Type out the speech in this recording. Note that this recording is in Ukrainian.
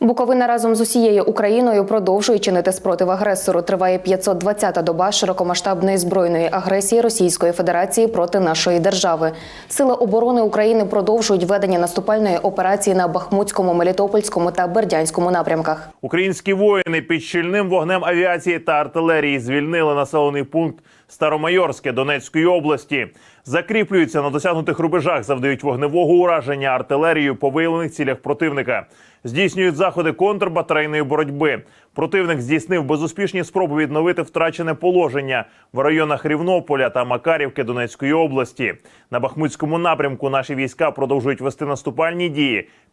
Буковина разом з усією Україною продовжує чинити спротив агресору. Триває 520-та доба широкомасштабної збройної агресії Російської Федерації проти нашої держави. Сили оборони України продовжують ведення наступальної операції на Бахмутському, Мелітопольському та Бердянському напрямках. Українські воїни під щільним вогнем авіації та артилерії звільнили населений пункт Старомайорське Донецької області. Закріплюються на досягнутих рубежах, завдають вогневого ураження артилерією по виявлених цілях противника. Здійснюють заходи контрбатарейної боротьби. Противник здійснив безуспішні спроби відновити втрачене положення в районах Рівнополя та Макарівки Донецької області. На Бахмутському напрямку наші війська продовжують вести наступальні дії